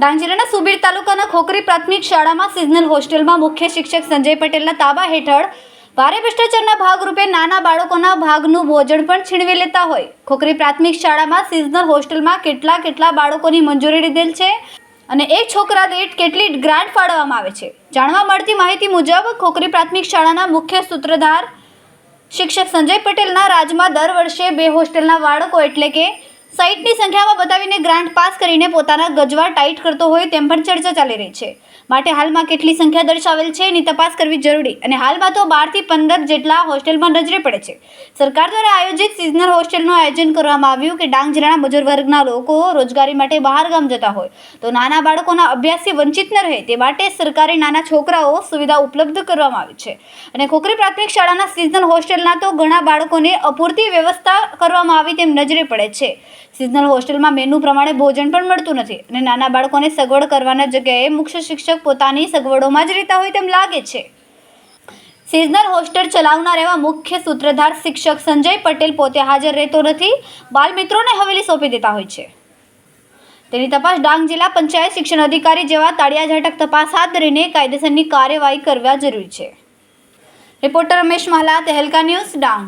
ડાંગ જિલ્લાના સુબીર તાલુકાના ખોખરી પ્રાથમિક શાળામાં સિઝનલ હોસ્ટેલમાં મુખ્ય શિક્ષક સંજય પટેલના તાબા હેઠળ ભારે ભ્રષ્ટાચારના ભાગરૂપે નાના બાળકોના ભાગનું ભોજન પણ છીનવી લેતા હોય. ખોખરી પ્રાથમિક શાળામાં સિઝનલ હોસ્ટેલમાં કેટલા કેટલા બાળકોની મંજૂરી લીધેલ છે અને એક છોકરા દીઠ કેટલી ગ્રાન્ટ ફાળવવામાં આવે છે? જાણવા મળતી માહિતી મુજબ ખોખરી પ્રાથમિક શાળાના મુખ્ય સૂત્રધાર શિક્ષક સંજય પટેલના રાજમાં દર વર્ષે બે હોસ્ટેલના બાળકો એટલે કે સાઈટની સંખ્યામાં બતાવીને ગ્રાન્ટ પાસ કરીને પોતાના ગજવા ટાઈટ કરતો હોય તેમ પણ ચર્ચા ચાલી રહી છે. માટે હાલમાં કેટલી સંખ્યા દર્શાવેલ છે એની તપાસ કરવી જરૂરી અને હાલમાં તો બારથી પંદર જેટલા હોસ્ટેલમાં નજરે પડે છે. સરકાર દ્વારા આયોજિત સિઝનલ હોસ્ટેલનું આયોજન કરવામાં આવ્યું કે ડાંગ જિલ્લાના મજૂર વર્ગના લોકો રોજગારી માટે બહાર ગામ જતા હોય. તો નાના બાળકોના અભ્યાસથી વંચિત ન રહે તે માટે સરકારે નાના છોકરાઓ સુવિધા ઉપલબ્ધ કરવામાં આવી છે. અને ખોખરી પ્રાથમિક શાળાના સિઝનલ હોસ્ટેલના તો ઘણા બાળકોને અપૂરતી વ્યવસ્થા કરવામાં આવી તેમ નજરે પડે છે. સિઝનલ હોસ્ટેલમાં મેનુ પ્રમાણે ભોજન પણ મળતું નથી અને નાના બાળકોને સગવડ કરવાના જગ્યાએ મુખ્ય શિક્ષક પોતાની સગવડોમાં જ રહેતા હોય તેમ લાગે છે. સિઝનલ હોસ્ટેલ ચલાવનાર એવા મુખ્ય સૂત્રધાર શિક્ષક સંજય પટેલ પોતે હાજર રહેતો નથી બાલ મિત્રોને હવેલી સોંપી દેતા હોય છે. તેની તપાસ ડાંગ જિલ્લા પંચાયત શિક્ષણ અધિકારી જેવા તાળિયા ઝાટક તપાસ હાથ ધરીને કાયદેસરની કાર્યવાહી કરવા જરૂરી છે. Reporter Ramesh Mahala, Tehelka news, Dang.